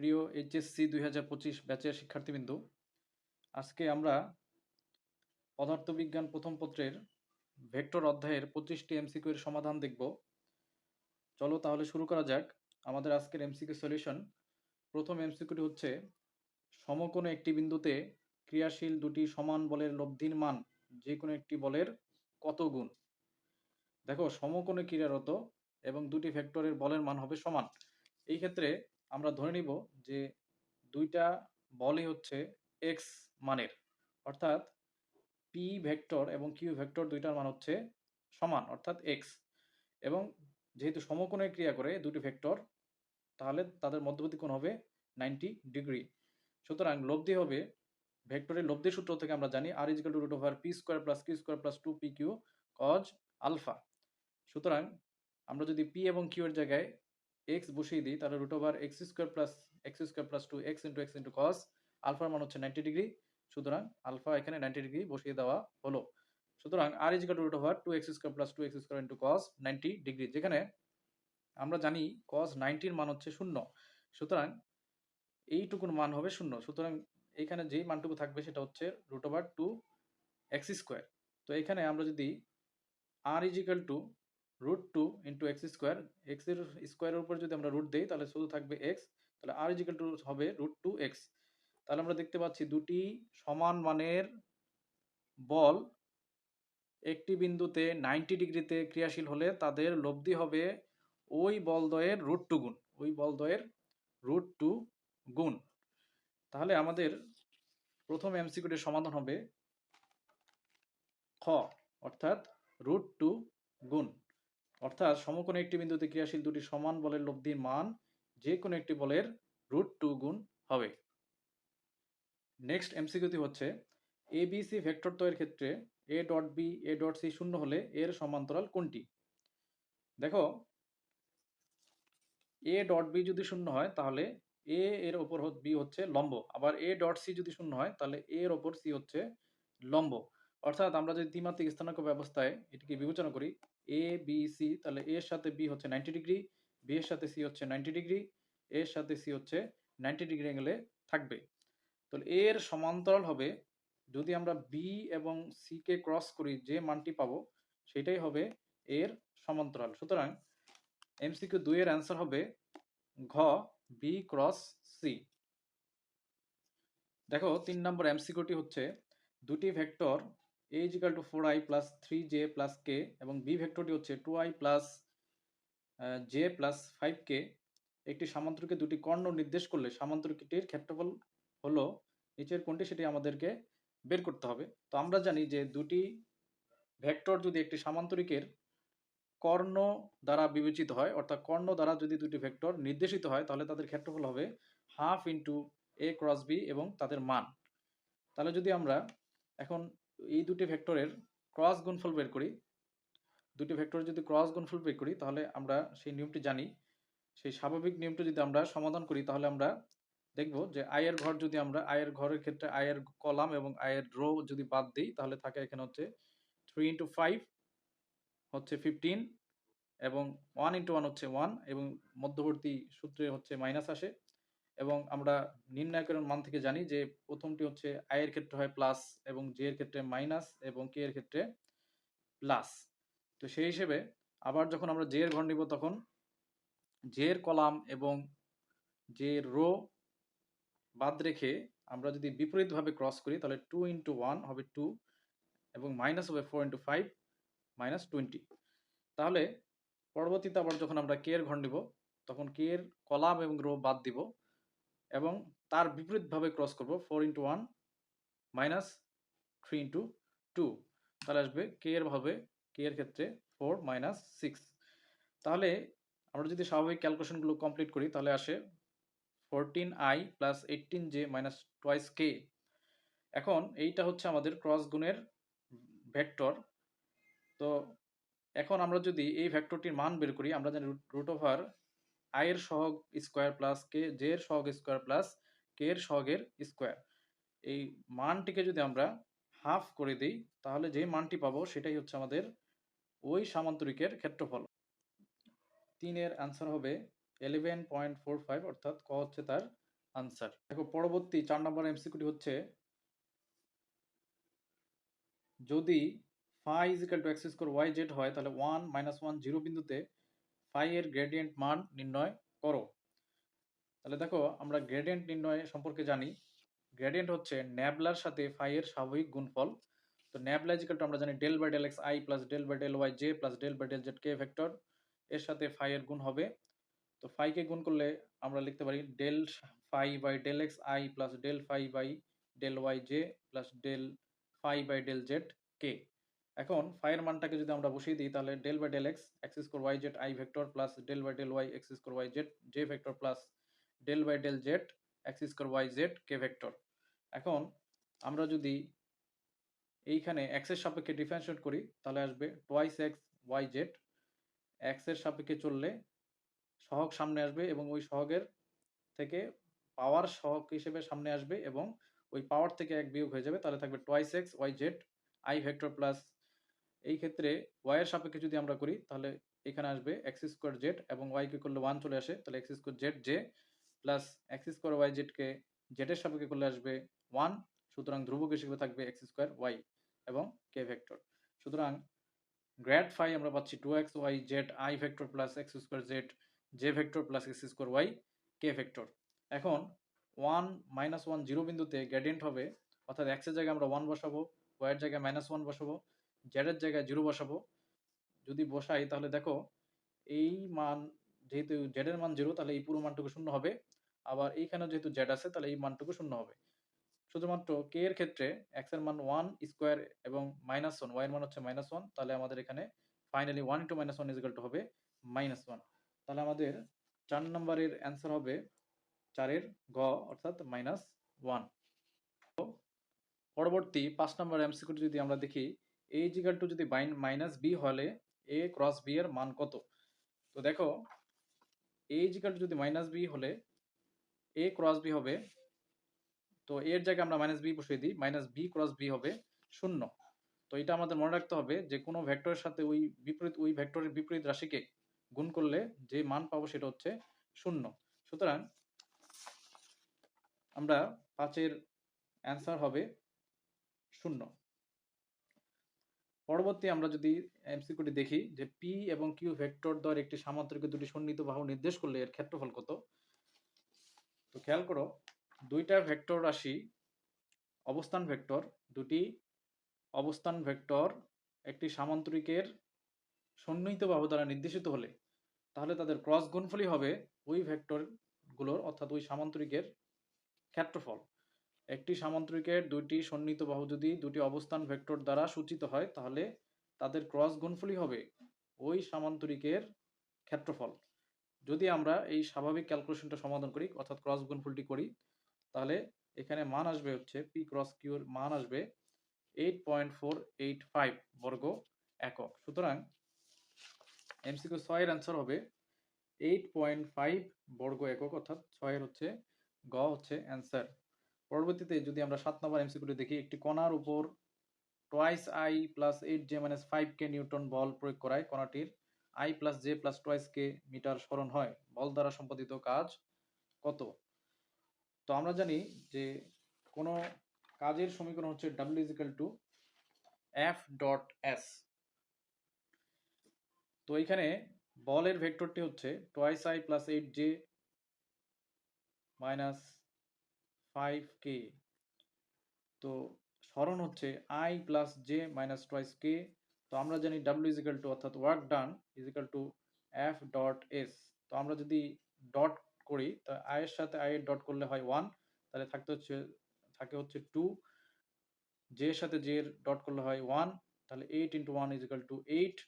প্রিয় এইচএসসি দুই হাজার পঁচিশ ব্যাচের শিক্ষার্থীবৃন্দ, আজকে আমরা পদার্থবিজ্ঞান প্রথম পত্রের ভেক্টর অধ্যায়ের পঁচিশটি এমসিকিউ এর সমাধান দেখব। চলো তাহলে শুরু করা যাক আমাদের আজকের এমসিকিউ সলিউশন। প্রথম এমসিকিউটি হচ্ছে সমকোণ একটি বিন্দুতে ক্রিয়াশীল দুটি সমান বলের লব্ধির মান যে কোনো একটি বলের কত গুণ দেখো, সমকোণে ক্রিয়ারত এবং দুটি ভেক্টরের বলের মান হবে সমান। এই ক্ষেত্রে আমরা ধরে নিব যে দুইটা বলই হচ্ছে এক্স মানের। অর্থাৎ পি ভেক্টর এবং কিউ ভেক্টর দুইটার মান হচ্ছে সমান, অর্থাৎ এক্স এবং যেহেতু সমকোণে ক্রিয়া করে দুটি ভেক্টর, তাহলে তাদের মধ্যবর্তী কোণ হবে নাইনটি ডিগ্রি। সুতরাং লব্ধি হবে ভেক্টরের লব্ধি সূত্র থেকে আমরা জানি R is equal to root over P square plus Q square plus two P Q cos alpha. সুতরাং আমরা যদি পি এবং কিউ এর জায়গায় এক্স বসিয়ে দিই, তাহলে root over X square plus X square plus two X into X into cos আলফার মান হচ্ছে নাইনটি ডিগ্রি সুতরাং আলফা এখানে নাইনটি ডিগ্রি বসিয়ে দেওয়া হলো। সুতরাং R to root over two X square plus two X square into cos ninety degree যেখানে আমরা জানি কস নাইনটির মান হচ্ছে শূন্য, সুতরাং এইটুকুর মান হবে শূন্য, সুতরাং এখানে যেই মানটুকু থাকবে সেটা হচ্ছে root over two X square তো এখানে আমরা যদি R is equal to root two into X square এক্সের স্কোয়ারের উপর যদি আমরা রুট দিই, তাহলে শুধু থাকবে এক্স তাহলে আর ইজিক্যাল টু হবে রুট টু এক্স তাহলে আমরা দেখতে পাচ্ছি দুটি সমান মানের বল একটি বিন্দুতে নাইনটি ডিগ্রিতে ক্রিয়াশীল হলে তাদের লব্ধি হবে ওই বলদয়ের রুট টু গুণ, ওই বলদয়ের রুট টু গুণ। তাহলে আমাদের প্রথম এমসিকিউটির সমাধান হবে খ, অর্থাৎ রুট টু গুণ। অর্থাৎ সমকোণে একটি বিন্দুতে ক্রিয়াশীল দুটি সমান বলের লব্ধির মান যে কোনো একটি বলের রুট টু গুণ হবে। নেক্সট এমসিকিউটি হচ্ছে এ বি সি ভেক্টর তয়ের ক্ষেত্রে A dot B A dot C শূন্য হলে এর সমান্তরাল কোনটি? দেখো এ ডট বি যদি শূন্য হয় তাহলে এ এর ওপর বি হচ্ছে লম্ব। আবার এ ডট সি যদি শূন্য হয় তাহলে এর ওপর সি হচ্ছে লম্ব। অর্থাৎ আমরা যদি দ্বিমাত্রিক স্থানাঙ্ক ব্যবস্থায় এটিকে বিবেচনা করি এ বি সি তাহলে এর সাথে বি হচ্ছে নাইনটি ডিগ্রি বি এর সাথে সি হচ্ছে নাইনটি ডিগ্রি এর সাথে সি হচ্ছে নাইনটি ডিগ্রি অ্যাঙ্গেলে থাকবে। তাহলে এর সমান্তরাল হবে, যদি আমরা বি এবং সি কে ক্রস করি, যে মানটি পাবো, সেটাই হবে এর সমান্তরাল। সুতরাং এমসিকিউ দুইয়ের অ্যান্সার হবে ঘ বি ক্রস সি দেখো, তিন নম্বর এমসিকিউটি হচ্ছে দুটি vector A is equal to four I plus three J plus K এবং বি ভেক্টরটি হচ্ছে two I plus J plus five K একটি সামান্তরিকে দুটি কর্ণ নির্দেশ করলে সামান্তরিকটির ক্ষেত্রফল হলো নিচের কোনটি সেটি আমাদেরকে বের করতে হবে। তো আমরা জানি যে দুটি ভেক্টর যদি একটি সামান্তরিকের কর্ণ দ্বারা বিবেচিত হয়, অর্থাৎ কর্ণ দ্বারা যদি দুটি ভেক্টর নির্দেশিত হয়, তাহলে তাদের ক্ষেত্রফল হবে half into A cross B এবং তাদের মান। তাহলে যদি আমরা এখন এই দুটি ভেক্টরের ক্রস গুণফল বের করি। দুটি ভেক্টরের যদি ক্রস গুণফল বের করি, তাহলে আমরা সেই নিয়মটি জানি। সেই স্বাভাবিক নিয়মটি যদি আমরা সমাধান করি, তাহলে আমরা দেখব যে আয়ের ঘর যদি আমরা আয়ের ঘরের ক্ষেত্রে আয়ের কলাম এবং আয়ের রো যদি বাদ দিই, তাহলে থাকে এখানে হচ্ছে থ্রি ইন্টু ফাইভ হচ্ছে ফিফটিন এবং ওয়ান ইন্টু ওয়ান হচ্ছে ওয়ান এবং মধ্যবর্তী সূত্রে হচ্ছে মাইনাস আসে। এবং আমরা নির্ণায়কের মান থেকে জানি যে প্রথমটি হচ্ছে আয়ের ক্ষেত্রে হয় প্লাস এবং জে এর ক্ষেত্রে মাইনাস এবং কে এর ক্ষেত্রে প্লাস তো সেই হিসেবে আবার যখন আমরা জে এর ঘর নিব তখন জে এর কলাম এবং জে রো বাদ রেখে আমরা যদি বিপরীতভাবে ক্রস করি তাহলে টু ইন্টু ওয়ান হবে টু এবং মাইনাস হবে four into five minus twenty তাহলে পরবর্তীতে আবার যখন আমরা কে এর ঘর নিব তখন কে এর কলাম এবং রো বাদ দিব। এবং তার বিপরীতভাবে ক্রস করব four into one minus three into two তাহলে আসবে কে এর ভাবে কে এর ক্ষেত্রে ফোর মাইনাস সিক্স তাহলে আমরা যদি স্বাভাবিক ক্যালকুলেশনগুলো কমপ্লিট করি, তাহলে আসে fourteen I plus eighteen J minus twice K এখন এইটা হচ্ছে আমাদের ক্রস গুণের ভেক্টর তো এখন আমরা যদি এই ভেক্টরটির মান বের করি, আমরা জানি রুট ওভার আয়ের সহগ স্কোয়ার প্লাস কে জে এর সহগ স্কোয়ার প্লাস কে এর সহগের স্কোয়ার এই মানটিকে যদি আমরা হাফ করে দিই, তাহলে যে মানটি পাবো সেটাই হচ্ছে আমাদের ওই সামান্তরিকের ক্ষেত্রফল। তিনের অ্যান্সার হবে এলেভেন পয়েন্ট ফোর ফাইভ অর্থাৎ ক হচ্ছে তার আনসার দেখো, পরবর্তী চার নম্বর এমসিকিউটি হচ্ছে, যদি phi is equal to x square y z হয়, তাহলে ওয়ান মাইনাস ওয়ান জিরো বিন্দুতে ফাই এর গ্রেডিয়েন্ট মান নির্ণয় করো। তাহলে দেখো, আমরা গ্রেডিয়েন্ট নির্ণয় সম্পর্কে জানি। গ্রেডিয়েন্ট হচ্ছে ন্যাবলার সাথে ফাই এর স্বাভাবিক গুণফল। তো ন্যাবলা ইজিক্যাল টু আমরা জানি del by del X I plus del by del Y J plus del by del Z K vector এর সাথে ফাই এর গুণ হবে। তো ফাইকে গুণ করলে আমরা লিখতে পারি del phi by del X I plus del phi by del Y J plus del phi by del Z K এখন ফাইয়ের মানটাকে যদি আমরা বসিয়ে দিই, তাহলে del by del X X square Y Z I vector plus del by del Y X square Y Z J vector plus del by del Z X square Y Z K vector এখন আমরা যদি এইখানে এক্সের সাপেক্ষে differentiate করি, তাহলে আসবে twice X Y Z এক্সের সাপেক্ষে চললে সহগ সামনে আসবে এবং ওই সহগের থেকে পাওয়ার সহগ হিসেবে সামনে আসবে এবং ওই পাওয়ার থেকে এক বিয়োগ হয়ে যাবে, তাহলে থাকবে twice X Y Z I vector plus এই ক্ষেত্রে ওয়াইয়ের সাপেক্ষে যদি আমরা করি, তাহলে এখানে আসবে এক্স স্কোয়ার জেড এবং ওয়াইকে করলে ওয়ান চলে আসে, তাহলে X square Z J plus X square Y জেডকে জেডের সাপেক্ষে করলে আসবে ওয়ান সুতরাং ধ্রুবক হিসেবে থাকবে এক্স স্কোয়ার ওয়াই এবং কে ভেক্টর সুতরাং গ্র্যাড ফাই আমরা পাচ্ছি two X Y Z I vector plus X square Z J vector plus X square Y K vector এখন ওয়ান মাইনাস ওয়ান জিরো বিন্দুতে গ্রেডিয়েন্ট হবে, অর্থাৎ এক্সের জায়গায় আমরা ওয়ান বসাবো ওয়াইয়ের জায়গায় মাইনাস ওয়ান বসাবো জেডের জায়গায় জিরো বসাবো। যদি বসাই, তাহলে দেখো, এই মান যেহেতু জেডের মান জিরো, তাহলে এই পুরো মানটুকু শূন্য হবে। আবার এইখানে যেহেতু জেড আছে, তাহলে এই মানটুকু শূন্য হবে। শুধুমাত্র কে এর ক্ষেত্রে এক্সের মান ওয়ান স্কোয়ার এবং মাইনাস ওয়ান ওয়াই এর মান হচ্ছে মাইনাস ওয়ান তাহলে আমাদের এখানে finally one into minus one is equal to হবে মাইনাস ওয়ান তাহলে আমাদের চার নম্বরের অ্যান্সার হবে চারের গ, অর্থাৎ মাইনাস ওয়ান পরবর্তী পাঁচ নম্বর এমসিকিউটি যদি আমরা দেখি এ ইজিক্যাল টু যদি বাইন মাইনাস বি হলে এ ক্রস বি এর মান কত? তো দেখো এ ইজিক্যাল টু যদি মাইনাস বি হলে এ ক্রস বি হবে, তো এর জায়গায় আমরা মাইনাস বি বসিয়ে দিই মাইনাস বি ক্রস বি হবে শূন্য। তো এটা আমাদের মনে রাখতে হবে যে কোনো ভেক্টরের সাথে ওই বিপরীত, ওই ভেক্টরের বিপরীত রাশিকে গুণ করলে যে মান পাবো সেটা হচ্ছে শূন্য। সুতরাং আমরা পাঁচের অ্যান্সার হবে শূন্য। পরবর্তী আমরা যদি এমসিকিউটি দেখি যে পি এবং কিউ ভেক্টর দ্বয়ের একটি সামান্তরিক দুটি সন্নিহিত বাহু নির্দেশ করলে এর ক্ষেত্রফল কত? তো খেয়াল করো, দুইটা ভেক্টর রাশি অবস্থান ভেক্টর দুটি অবস্থান ভেক্টর একটি সামান্তরিকের সন্নিহিত বাহু দ্বারা নির্দেশিত হলে, তাহলে তাদের ক্রস গুণফলই হবে ওই ভেক্টরগুলোর অর্থাৎ ওই সামান্তরিকের ক্ষেত্রফল। একটি সামান্তরিকের দুইটি সন্নিহিত বাহু যদি দুটি অবস্থান ভেক্টর দ্বারা সূচিত হয়, তাহলে তাদের ক্রস গুণফলই হবে ওই সামান্তরিকের ক্ষেত্রফল। যদি আমরা এই স্বাভাবিক ক্যালকুলেশনটা সমাধান করি, অর্থাৎ ক্রস গুণফলটি করি, তাহলে এখানে মান আসবে হচ্ছে পি ক্রস কিউর মান আসবে eight point four eight five বর্গ একক। সুতরাং এমসিকিউ ছয়ের অ্যান্সার হবে এইট পয়েন্ট ফাইভ বর্গ একক, অর্থাৎ ছয়ের হচ্ছে গ হচ্ছে অ্যান্সার পরবর্তীতে যদি আমরা সাত নম্বর এমসিকিউটি দেখি, একটি কণার উপর twice i plus eight j minus five k newton বল প্রয়োগ করায় কণাটির i plus j plus twice k metre স্মরণ হয়। বল দ্বারা সম্পাদিত কাজ কত? তো আমরা জানি যে কোনো কাজের সমীকরণ হচ্ছে W equal to F dot S তো এখানে বলের ভেক্টরটি হচ্ছে twice i plus eight j minus five k তো স্মরণ হচ্ছে i plus j minus twice k তো আমরা জানি ডাব্লিউ ইজিক্যাল টু অর্থাৎ work done equal to F dot S তো আমরা যদি ডট করি, তা আই এর সাথে আই এর ডট করলে হয় ওয়ান তাহলে থাকতে হচ্ছে, থাকে হচ্ছে টু জে এর সাথে জে এর ডট করলে হয় ওয়ান তাহলে eight into one equal to eight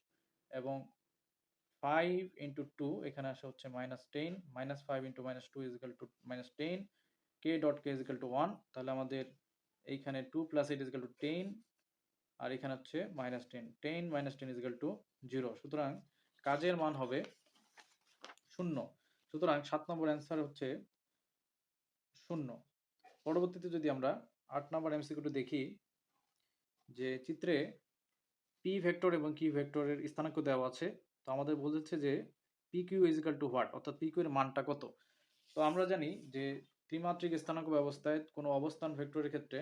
এবং ফাইভ ইন্টু টু এখানে আসে হচ্ছে minus ten minus five into minus two equal to minus ten k dot k equal to one তাহলে আমাদের এইখানে two plus eight equal to ten আর এখানে হচ্ছে minus ten ten minus ten equal to zero সুতরাং কাজের মান হবে শূন্য। সুতরাং সাত নম্বর অ্যান্সার হচ্ছে শূন্য। পরবর্তীতে যদি আমরা আট নম্বর এমসিকিউটি দেখি, যে চিত্রে পি ভেক্টর এবং কিউ ভেক্টরের স্থানাঙ্ক দেওয়া আছে, তো আমাদের বলছে যে P Q equal to what অর্থাৎ পি এর মানটা কত? তো আমরা জানি যে ত্রিমাত্রিক স্থানাঙ্ক ব্যবস্থায় কোনো অবস্থান ভেক্টরের ক্ষেত্রে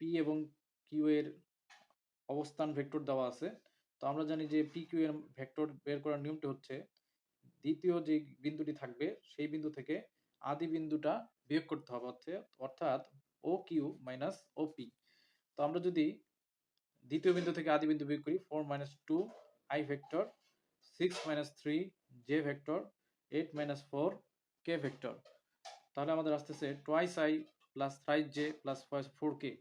পি এবং কিউ এর অবস্থান ভেক্টর দেওয়া আছে। তো আমরা জানি যে পি কিউ এর ভেক্টর বের করার নিয়মটি হচ্ছে দ্বিতীয় যে বিন্দুটি থাকবে সেই বিন্দু থেকে আদি বিন্দুটা বিয়োগ করতে হবে অর্থাৎ O Q minus O P তো আমরা যদি দ্বিতীয় বিন্দু থেকে আদি বিন্দু বিয়োগ করি four minus two i vector six minus three j vector eight minus four k vector তাহলে আমাদের আসতেছে twice i plus thrice j plus four k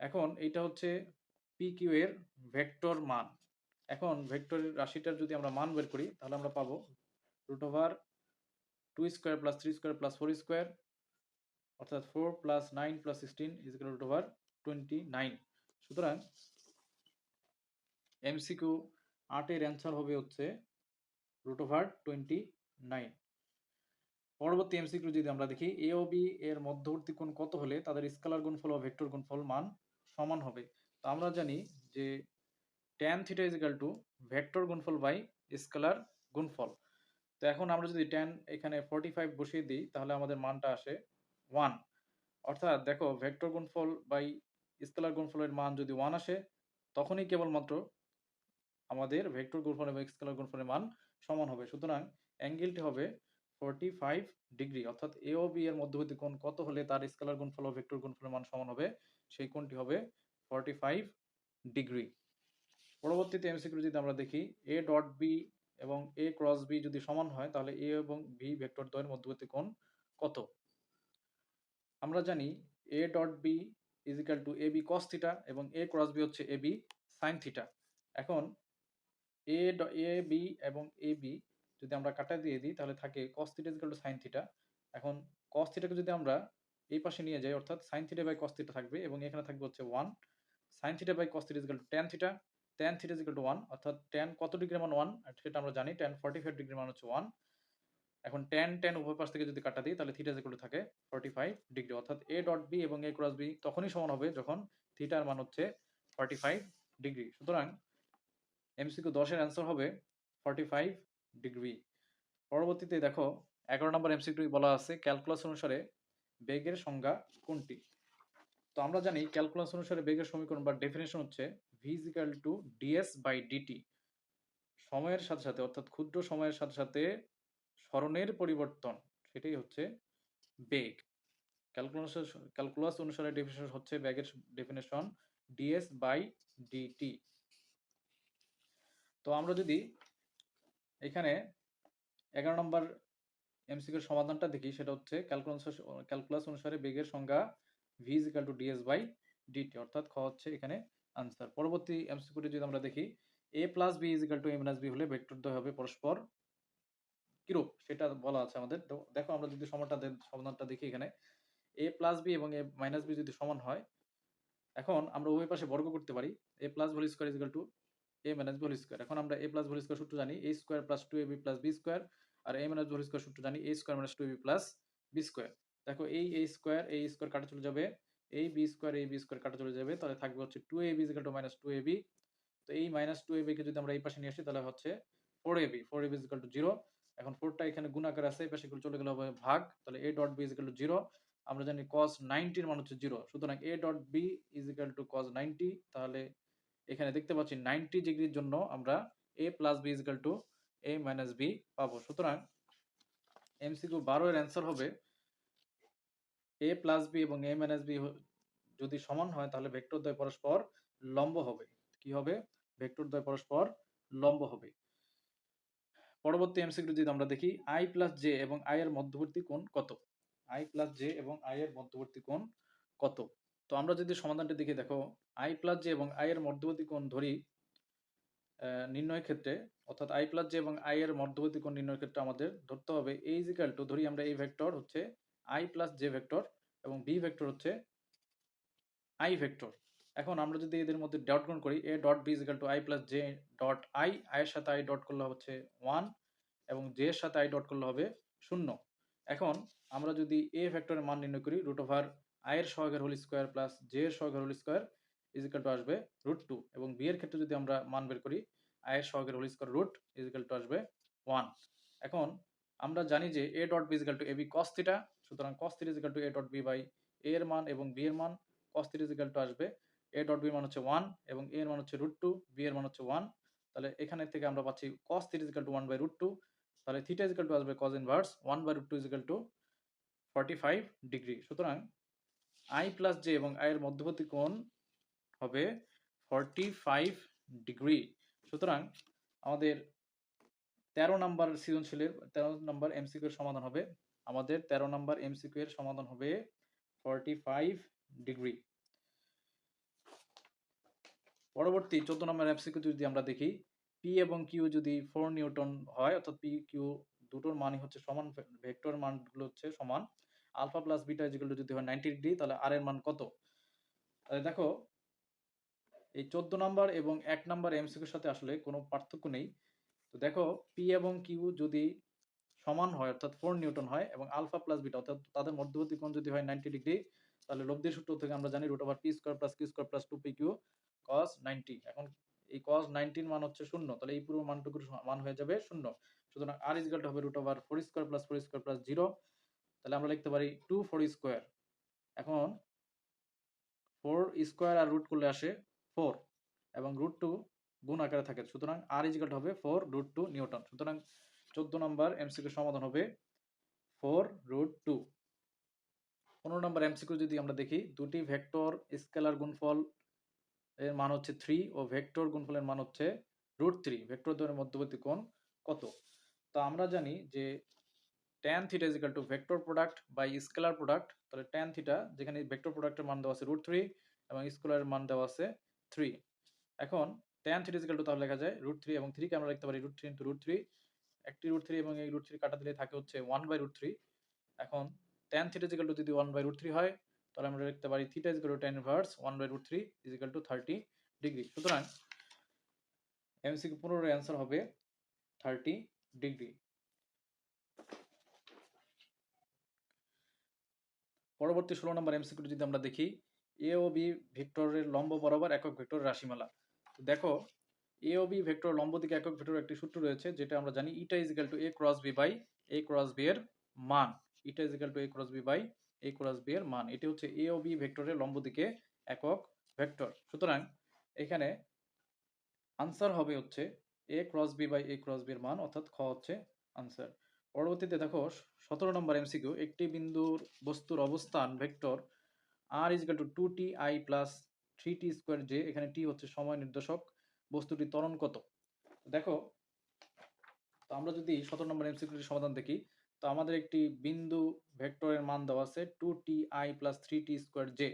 এখন এইটা হচ্ছে পি কিউ এর ভেক্টর মান। এখন ভেক্টরের রাশিটার যদি আমরা মান বের করি, তাহলে আমরা পাবো root over two square plus three square plus four square অর্থাৎ four plus nine plus sixteen is root over twenty nine সুতরাং এমসিকিউ আটের অ্যান্সার হবে হচ্ছে রুট ওভার টোয়েন্টি নাইন পরবর্তী এমসিকিউ যদি আমরা দেখি এ ও বি এর মধ্যবর্তী কোণ কত হলে তাদের স্কেলার গুণফল ও ভেক্টর গুণফল মান সমান হবে? তো আমরা জানি যে tan theta is equal to vector গুণফল বাই স্কেলার গুণফল। তো এখন আমরা যদি ট্যান এখানে ফর্টি ফাইভ বসিয়ে দিই, তাহলে আমাদের মানটা আসে ওয়ান অর্থাৎ দেখো ভেক্টর গুণফল বাই স্কেলার গুণফলের মান যদি ওয়ান আসে, তখনই কেবলমাত্র আমাদের ভেক্টর গুণফল এবং স্কেলার গুণফলের মান সমান হবে। সুতরাং অ্যাঙ্গেলটি হবে ফর্টি ফাইভ ডিগ্রি অর্থাৎ এ ও বি এর মধ্যবর্তী কোণ কত হলে তার স্কেলার গুণফল ও ভেক্টর গুণফলের মান সমান হবে, সেই কোণটি হবে ফর্টি ফাইভ ডিগ্রি পরবর্তীতে এমসিকিউ যদি আমরা দেখি এ ডট বি এবং এ ক্রস বি যদি সমান হয়, তাহলে এ এবং বি ভেক্টর দ্বয়ের মধ্যবর্তী কোণ কত? আমরা জানি A dot B is equal to A B cos theta এবং এ ক্রস বি হচ্ছে এ বি সাইন থিটা এখন এ এ বি এবং এ বি যদি আমরা কাটা দিয়ে দিই, তাহলে থাকে cos theta to sine theta এখন কস থিটাকে যদি আমরা এই পাশে নিয়ে যাই, অর্থাৎ sine theta by cos theta থাকবে এবং এখানে থাকবে হচ্ছে one sine theta by cos theta is to tan theta tan theta to one অর্থাৎ ট্যান কত ডিগ্রি মান ওয়ান সেটা আমরা জানি ট্যান ফর্টি ফাইভ ডিগ্রি মান হচ্ছে ওয়ান এখন ট্যান ট্যান উভয় পাশ থেকে যদি কাটা দিই, তাহলে থিটা থাকে ফর্টি ফাইভ ডিগ্রি অর্থাৎ এ ডট বি এবং এ ক্রস বি তখনই সমান হবে যখন থিটার মান হচ্ছে ফর্টি ফাইভ ডিগ্রি সুতরাং এমসিকিউ দশের অ্যান্সার হবে ফর্টি ফাইভ ডিগ্রি। পরবর্তীতে দেখো, এগারো নম্বর এমসিকিউ বলা আছে ক্যালকুলাস অনুসারে বেগের সংজ্ঞা কোনটি? তো আমরা জানি ক্যালকুলাস অনুসারে বেগের সমীকরণ বা ডেফিনেশন হচ্ছে v equal to ds by dt সময়ের সাথে সাথে, অর্থাৎ ক্ষুদ্র সময়ের সাথে সাথে স্মরণের পরিবর্তন, সেটাই হচ্ছে বেগ। ক্যালকুলাস ক্যালকুলাস অনুসারে ডেফিনেশন হচ্ছে ব্যাগের ডেফিনেশন ডিএস বাই ডিটি তো আমরা যদি এখানে এগারো নম্বর এমসিকিউর সমাধানটা দেখি, সেটা হচ্ছে ক্যালকুলাস ক্যালকুলাস অনুসারে বেগের সংজ্ঞা v is equal to ds by dt অর্থাৎ খ হচ্ছে এখানে আনসার পরবর্তী এমসিকিউটি যদি আমরা দেখি A plus B is equal to A minus B হলে ভেক্টর দ্বয় হবে পরস্পর কিরূপ, সেটা বলা আছে আমাদের। তো দেখো আমরা যদি সমানটা সমাধানটা দেখি এখানে। এ প্লাস বি এবং এ মাইনাস বি যদি সমান হয়, এখন আমরা উভয় পাশে বর্গ করতে পারি। A plus whole square is to A minus whole square এখন আমরা এ প্লাস ভোল স্কোয়ার সূত্র জানি A square plus two A B plus B square R A minus whole square সূত্র জানি A square minus two B plus B square দেখো এই এ square এই square কাটা চলে যাবে, এই বি স্কোয়ার এই বি স্কোয়ার কাটা চলে যাবে, তাহলে থাকবে হচ্ছে two A B equal to minus two A B তো এই মাইনাস টু এ বিকে যদি আমরা এই পাশে নিয়ে আসি, তাহলে হচ্ছে four A B four A B equal to zero এখন ফোরটা এখানে গুণাকার আছে, এই পাশে চলে গেলে হবে ভাগ, তাহলে A dot B equal to zero আমরা জানি কস নাইনটির মান হচ্ছে জিরো সুতরাং A dot B equal to cos ninety তাহলে এখানে দেখতে পাচ্ছি নাইনটি ডিগ্রির জন্য আমরা A plus B equal to A minus B পাবো। সুতরাং এমসিকিউ বারো এর অ্যান্সার হবে এ প্লাস বি এবং এ মাইনাস বি যদি সমান হয়, তাহলে ভেক্টর দ্বয় পরস্পর লম্ব হবে। কি হবে? ভেক্টর দ্বয় পরস্পর লম্ব হবে। পরবর্তী এমসিকিউ যদি আমরা দেখি আই প্লাস জে এবং আই এর মধ্যবর্তী কোণ কত? আই প্লাস জে এবং আই এর মধ্যবর্তী কোণ কত? তো আমরা যদি সমাধানটা দেখি, দেখো আই প্লাস জে এবং আই এর মধ্যবর্তী কোণ ধরি নির্ণয়ের ক্ষেত্রে, অর্থাৎ আই প্লাস জে এবং আই এর মধ্যবর্তী কোণ নির্ণয়ের ক্ষেত্রে আমাদের ধরতে হবে এ ইজিক্যাল টু ধরি আমরা এই ভেক্টর হচ্ছে আই প্লাস জে ভেক্টর এবং বি ভেক্টর হচ্ছে আই ভেক্টর এখন আমরা যদি এদের মধ্যে ডট গুণ করি A dot B equal to i plus j dot i আয়ের সাথে আই ডট করলে হচ্ছে ওয়ান এবং জে এর সাথে আই ডট করলে হবে শূন্য। এখন আমরা যদি এ ভেক্টরের মান নির্ণয় করি রুট ওভার আয়ের সহগের হোল স্কোয়ার প্লাস জে এর সহগের হোল স্কোয়ার ইজিক্যাল টু আসবে রুট টু এবং বি এর ক্ষেত্রে যদি আমরা মান বের করি, আয়ের সহগের whole square root equal to আসবে ওয়ান এখন আমরা জানি যে A dot B equal to A B cos theta সুতরাং cos theta equal to A dot B by A এর মান এবং বি এর মান কস থিটা ইজিক্যাল টু আসবে এ ডট বি মান হচ্ছে ওয়ান এবং এ এর মান হচ্ছে রুট টু বি এর মান হচ্ছে ওয়ান তাহলে এখানে থেকে আমরা পাচ্ছি cos theta equal to one by root two তাহলে থিটা ইজিক্যাল টু আসবে cos inverse one by root two equal to forty five degree সুতরাং আই প্লাস জে এবং আই এর মধ্যবর্তী কোণ হবে ফর্টি ফাইভ ডিগ্রি সুতরাং আমাদের তেরো নাম্বার সৃজনশীলের, তেরো নাম্বার এমসিকিউ এর সমাধান হবে। আমাদের তেরো নাম্বার এমসিকিউ এর সমাধান হবে ফর্টি ফাইভ ডিগ্রি পরবর্তী চোদ্দ নম্বর এমসিকিউ যদি আমরা দেখি পি এবং কিউ যদি ফোর নিউটন হয়, অর্থাৎ পি কিউ দুটোর মানই হচ্ছে সমান, ভেক্টর মানগুলো হচ্ছে সমান। আলফা প্লাস বিটা যেগুলো যদি হয় নাইনটি ডিগ্রি তাহলে আর এর মান কত? তাহলে দেখো, এই চোদ্দ নাম্বার এবং এক নাম্বার এমসিকিউর সাথে আসলে কোনো পার্থক্য নেই। তো দেখো পি এবং কিউ যদি সমান হয়, অর্থাৎ ফোর নিউটন হয় এবং আলফা প্লাস বিটা, অর্থাৎ তাদের মধ্যবর্তী কোণ যদি হয় নাইনটি ডিগ্রি তাহলে লব্ধির সূত্র থেকে আমরা জানি root over P square plus Q square plus two P Q cos ninety এখন এই কস নাইনটির মান হচ্ছে শূন্য, তাহলে এই পুরো মানটুকুর মান হয়ে যাবে শূন্য। সুতরাং আর ইজগালটা হবে root over four square plus four square plus zero তাহলে আমরা লিখতে পারি টু ফোর স্কোয়ার এখন ফোর স্কোয়ার আর রুট করলে আসে ফোর এবং রুট টু গুণ আকারে থাকে। সুতরাং আর ইজগালটা হবে ফোর রুট টু নিউটন। সুতরাং চোদ্দ নম্বর এমসিকিউ সমাধান হবে ফোর রুট টু পনেরো নম্বর এমসিকিউ যদি আমরা দেখি, দুটি ভেক্টর স্কেলার গুণফল এর মান হচ্ছে থ্রি ও ভেক্টর গুণফলের মান হচ্ছে রুট থ্রি ভেক্টর দ্বয়ের মধ্যবর্তী কোণ কত? তো আমরা জানি যে tan theta equal to vector product by scalar product তাহলে ট্যান থিটা যেখানে ভেক্টর প্রোডাক্টের মান দেওয়া আছে রুট থ্রি এবং স্কেলারের মান দেওয়া আছে থ্রি এখন ট্যান থিটা ইজিক্যাল টু তাহলে লেখা যায় রুট থ্রি এবং থ্রিকে আমরা লিখতে পারি root three into root three একটি রুট থ্রি এবং এই রুট থ্রি কাটা দিলে থাকে হচ্ছে ওয়ান বাই রুট থ্রি এখন ট্যান থিটা ইজিক্যাল টু যদি ওয়ান বাই রুট থ্রি হয়, তাহলে আমরা লিখতে পারি theta equal to tan inverse one by root three equal to thirty degree সুতরাং এমসিকিউ পনেরোর অ্যান্সার হবে থার্টি ডিগ্রি পরবর্তী ষোলো নম্বর এমসিকিউ যদি আমরা দেখি এ ও বি ভেক্টরের লম্ব বরাবর একক ভেক্টর রাশিমালা। তো দেখো এ ও বি ভেক্টর লম্ব দিকে একক ভেক্টর একটি সূত্র রয়েছে, যেটা আমরা জানি eta equal to A cross B by A cross B এর মান। Eta equal to A cross B by A cross B এর মান। এটি হচ্ছে এ ও বি ভেক্টরের লম্ব দিকে একক ভেক্টর। সুতরাং এখানে আনসার হবে হচ্ছে A cross B by A cross B এর মান, অর্থাৎ খ হচ্ছে আনসার পরবর্তীতে দেখো, সতেরো নম্বর এমসিকিউ একটি বিন্দুর বস্তুর অবস্থান vector r equal to two t i plus three t square j এখানে টি হচ্ছে সময় নির্দেশক, বস্তুটি ত্বরণ কত? দেখো, তো আমরা যদি সতেরো নম্বর এমসিকিউটির সমাধান দেখি, তো আমাদের একটি বিন্দু ভেক্টরের মান দেওয়া আছে two t i plus three t square j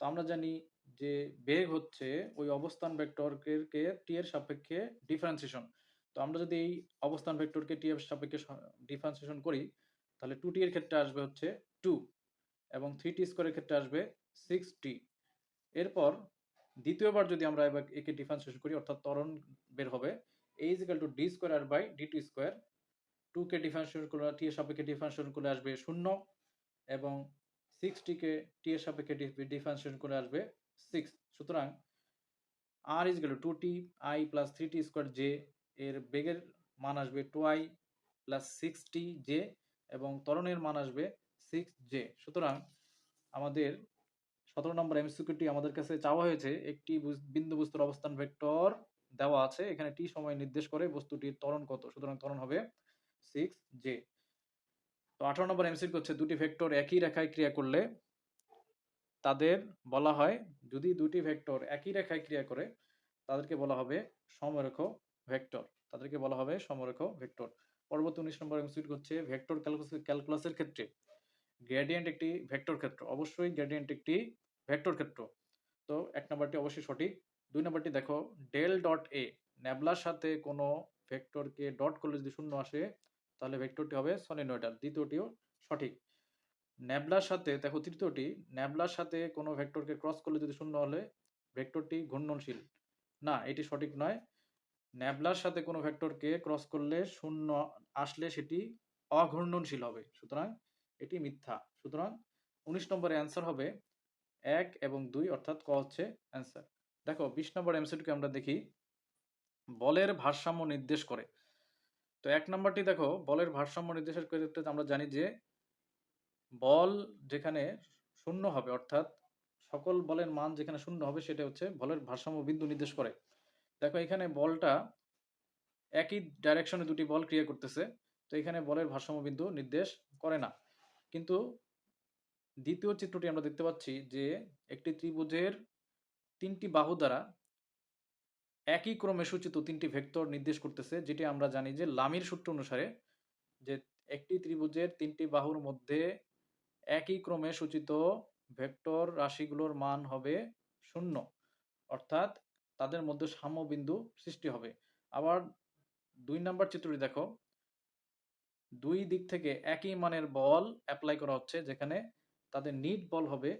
তো আমরা জানি যে বেগ হচ্ছে ওই অবস্থান ভেক্টরকে টি এর সাপেক্ষে ডিফারেন্সিয়েশন তো আমরা যদি এই অবস্থান ভেক্টরকে টি এর সাপেক্ষে ডিফারেন্সিয়েশন করি, তাহলে টু টি এর ক্ষেত্রে আসবে হচ্ছে টু এবং থ্রি টি স্কোয়ারের ক্ষেত্রে আসবে সিক্স টি এরপর দ্বিতীয়বার যদি আমরা এবার একে ডিফারেন্সিয়েশন করি, অর্থাৎ ত্বরণ বের হবে a equal to d square by d t square two K differentiation করলে টি এর সাপেক্ষে ডিফারেন্সিয়েশন করলে আসবে শূন্য এবং সিক্স টিকে টি এর সাপেক্ষে ডিফারেন্সিয়েশন করে আসবে সিক্স সুতরাং r is equal two t i plus three t square j এর বেগের মান আসবে two i plus six t j এবং ত্বরণের মান আসবে সিক্স জে সুতরাং আমাদের সতেরো নম্বর এমসিকিউটি আমাদের কাছে চাওয়া হয়েছে, একটি বিন্দু বস্তুর অবস্থান ভেক্টর দেওয়া আছে, এখানে টি সময় নির্দেশ করে বস্তুটির ত্বরণ কত, সুতরাং ত্বরণ হবে সিক্স জে তো আঠারো নম্বর এমসিকিউ হচ্ছে দুটি ভেক্টর একই রেখায় ক্রিয়া করলে তাদের বলা হয়, যদি দুটি ভেক্টর একই রেখায় ক্রিয়া করে, তাদেরকে বলা হবে সমরেখ ভেক্টর। তাদেরকে বলা হবে সমরেখ ভেক্টর। পরবর্তী উনিশ নম্বর এমসিকিউ হচ্ছে ভেক্টর ক্যালকুলাসের ক্ষেত্রে। গ্রেডিয়েন্ট একটি ভেক্টর ক্ষেত্র। অবশ্যই গ্রেডিয়েন্ট একটি ভেক্টর ক্ষেত্র। তো এক নম্বরটি অবশ্যই সঠিক। দুই নম্বরটি দেখো ডেল ডট এ ন্যাবলার সাথে কোনো ভেক্টরকে ডট করলে যদি শূন্য আসে, তাহলে ভেক্টরটি হবে সলিনয়েডাল। দ্বিতীয়টিও সঠিক। ন্যাবলার সাথে, দেখো তৃতীয়টি, ন্যাবলার সাথে কোনো ভেক্টরকে ক্রস করলে যদি শূন্য হলে, ভেক্টরটি ঘূর্ণনশীল। না, এটি সঠিক নয়। ন্যাবলার সাথে কোনো ভেক্টরকে ক্রস করলে শূন্য আসলে সেটি অঘূর্ণনশীল হবে। সুতরাং এটি মিথ্যা। সুতরাং উনিশ নম্বরে অ্যান্সার হবে এক এবং দুই, অর্থাৎ ক হচ্ছে অ্যান্সার দেখো, বিশ নম্বর এমসিটিকে আমরা দেখি, বলের ভারসাম্য নির্দেশ করে। তো এক নম্বরটি দেখো, বলের ভারসাম্য নির্দেশের ক্ষেত্রে আমরা জানি যে বল যেখানে শূন্য হবে, অর্থাৎ সকল বলের মান যেখানে শূন্য হবে, সেটা হচ্ছে বলের ভারসাম্য বিন্দু নির্দেশ করে। দেখো এখানে বলটা একই ডাইরেকশনে দুটি বল ক্রিয়া করতেছে, তো এখানে বলের ভারসাম্য বিন্দু নির্দেশ করে না। কিন্তু দ্বিতীয় চিত্রটি আমরা দেখতে পাচ্ছি যে একটি ত্রিভুজের তিনটি বাহু দ্বারা একই ক্রমে সূচিত তিনটি ভেক্টর নির্দেশ করতেছে, যেটি আমরা জানি যে লামির সূত্র অনুসারে যে একটি ত্রিভুজের তিনটি বাহুর মধ্যে একই ক্রমে সূচিত ভেক্টর রাশিগুলোর মান হবে শূন্য। অর্থাৎ তাদের মধ্যে সাম্যবিন্দু সৃষ্টি হবে। আবার দুই নাম্বার চিত্রটি দেখো। দুই দিক থেকে একই মানের বল অ্যাপ্লাই করা হচ্ছে, যেখানে তাদের নিট বল হবে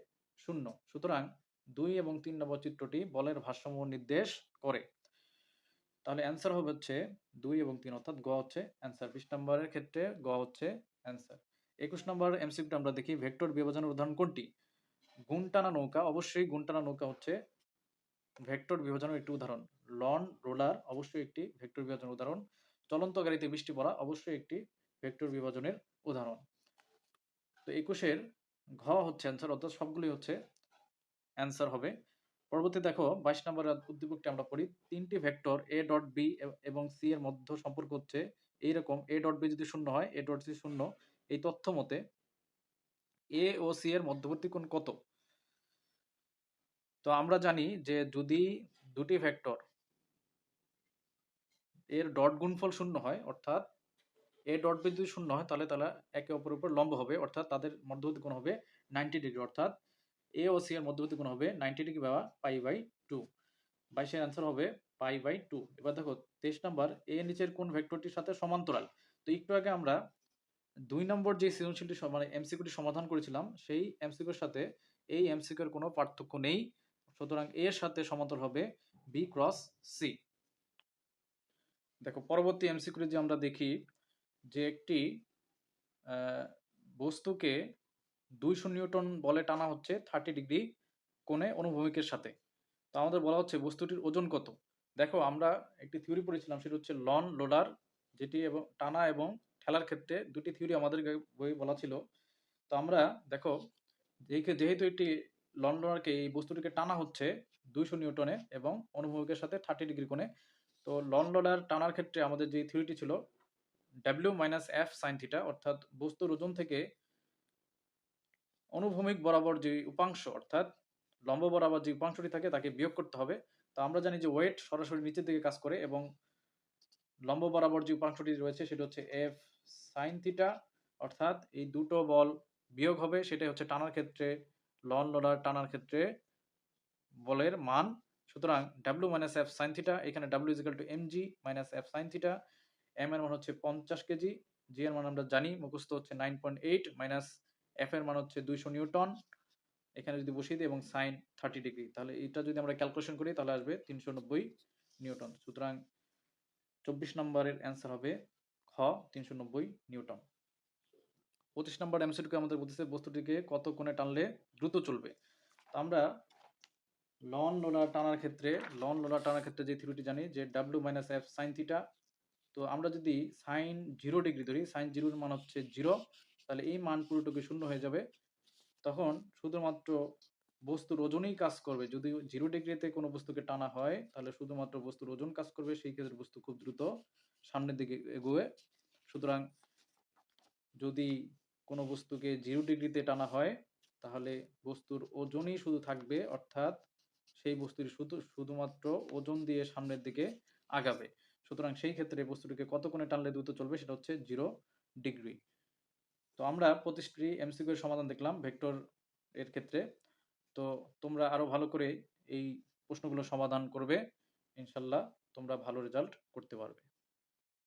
শূন্য। সুতরাং দুই এবং তিন নম্বর চিত্রটি বলের ভারসাম্য নির্দেশ করে। তাহলে অ্যান্সার হবে হচ্ছে দুই এবং তিন, অর্থাৎ গ হচ্ছে অ্যান্সার বিশ নম্বরের ক্ষেত্রে গ হচ্ছে অ্যান্সার একুশ নম্বর এমসিকিউটা আমরা দেখি, ভেক্টর বিভাজনের উদাহরণ কোনটি? গুণ টানা নৌকা। অবশ্যই গুণ টানা নৌকা হচ্ছে ভেক্টর বিভাজনের একটি উদাহরণ। লন রোলার অবশ্যই একটি ভেক্টর বিভাজনের উদাহরণ। চলন্ত গাড়িতে বৃষ্টি পড়া অবশ্যই একটি ভেক্টর বিভাজনের উদাহরণ। তো একুশের ঘ হচ্ছে অ্যান্সার অর্থাৎ সবগুলি হচ্ছে অ্যান্সার হবে। পরবর্তী দেখো, বাইশ নম্বর উদ্দীপকটি আমরা পড়ি, তিনটি ভেক্টর এ ডট বি এবং সি এর মধ্যে সম্পর্ক হচ্ছে এইরকম। এ ডট বি যদি শূন্য হয় এ ডট সি শূন্য, এই তথ্য মতে এ ও সি এর মধ্যবর্তী কোণ কত? তো আমরা জানি যে যদি দুটি ভেক্টর এর ডট গুণফল শূন্য হয়, অর্থাৎ এ ডট বি যদি শূন্য হয়, তাহলে তারা একে অপরের উপর লম্ব হবে, অর্থাৎ তাদের মধ্যবর্তী কোণ হবে নাইনটি ডিগ্রি অর্থাৎ এ ও সি এর মধ্যবর্তী কোণ হবে নাইনটি ডিগ্রি বা পাই বাই টু বাইশের অ্যান্সার হবে পাই বাই টু এবার দেখো, তেইশ নাম্বার, এ নিচের কোন ভেক্টরটির সাথে সমান্তরাল? তো একটু আগে আমরা দুই নম্বর যে সৃজনশীলটি মানে এমসিকিউটি সমাধান করেছিলাম, সেই এমসিকিউর সাথে এই এমসিকিউর কোনো পার্থক্য নেই। সুতরাং এর সাথে সমান্তরাল হবে বি ক্রস সি দেখো, পরবর্তী এমসিকিউ যে আমরা দেখি যে একটি বস্তুকে দুইশো নিউটন বলে টানা হচ্ছে থার্টি ডিগ্রি কোণে অনুভূমিকের সাথে। তো আমাদের বলা হচ্ছে বস্তুটির ওজন কত? দেখো, আমরা একটি থিওরি পড়েছিলাম, সেটা হচ্ছে লন লোডার, যেটি এবং টানা এবং ঠেলার ক্ষেত্রে দুটি থিওরি আমাদের বই বলা ছিল। তো আমরা, দেখো যেহেতু একটি লন লোডারকে এই বস্তুটিকে টানা হচ্ছে দুইশো নিউটনে এবং অনুভূমিকের সাথে থার্টি ডিগ্রি কোণে। তো লন লোডার টানার ক্ষেত্রে আমাদের যে থিওরিটি ছিল W minus F sine theta অর্থাৎ বস্তুর ওজন থেকে অনুভূমিক বরাবর যে উপাংশ, অর্থাৎ লম্ব বরাবর যে উপাংশটি থাকে তাকে বিয়োগ করতে হবে। তো আমরা জানি যে ওয়েট সরাসরি নিচের দিকে কাজ করে এবং লম্ব বরাবর যে উপাংশটি রয়েছে সেটা হচ্ছে এফ সাইন থিটা অর্থাৎ এই দুটো বল বিয়োগ হবে, সেটাই হচ্ছে টানার ক্ষেত্রে লন লোডার টানার ক্ষেত্রে বলের মান। সুতরাং W minus F sine theta এখানে W equal to m g minus F sine theta m এর মান হচ্ছে পঞ্চাশ কেজি। জি এর মান আমরা জানি, মুখস্থ হচ্ছে nine point eight minus F এর মান হচ্ছে দুইশো নিউটন। এখানে যদি বসিয়ে দিই এবং সাইন থার্টি ডিগ্রি তাহলে এটা যদি আমরা ক্যালকুলেশন করি, তাহলে আসবে তিনশো নব্বই নিউটন। সুতরাং চব্বিশ নম্বরের অ্যান্সার হবে খ, তিনশো নব্বই নিউটন। পঁচিশ নম্বর এমসিটুকু আমাদের বলতেছে বস্তুটিকে কত কোণে টানলে দ্রুত চলবে? আমরা লন লোলার টানার ক্ষেত্রে লন লোলার টানার ক্ষেত্রে যে থিওরিটি জানি, যে W minus F sine theta তো আমরা যদি সাইন জিরো ডিগ্রি ধরি সাইন জিরোর মান হচ্ছে জিরো তাহলে এই মান পুরোটুকু শূন্য হয়ে যাবে। তখন শুধুমাত্র বস্তুর ওজনেই কাজ করবে। যদি জিরো ডিগ্রিতে কোনো বস্তুকে টানা হয়, তাহলে শুধুমাত্র বস্তুর ওজন কাজ করবে, সেই ক্ষেত্রে বস্তু খুব দ্রুত সামনের দিকে এগোবে। সুতরাং যদি কোনো বস্তুকে জিরো ডিগ্রিতে টানা হয়, তাহলে বস্তুর ওজনই শুধু থাকবে, অর্থাৎ সেই বস্তুটি শুধু, শুধুমাত্র ওজন দিয়ে সামনের দিকে আগাবে। সুতরাং সেই ক্ষেত্রে বস্তুটিকে কত কোণে টানলে দ্রুত চলবে সেটা হচ্ছে জিরো ডিগ্রি তো আমরা প্রতিষ্ঠি এমসিকিউ এর সমাধান দেখলাম, ভেক্টর এর ক্ষেত্রে। তো তোমরা আরও ভালো করে এই প্রশ্নগুলো সমাধান করবে, ইনশাল্লাহ তোমরা ভালো রেজাল্ট করতে পারবে।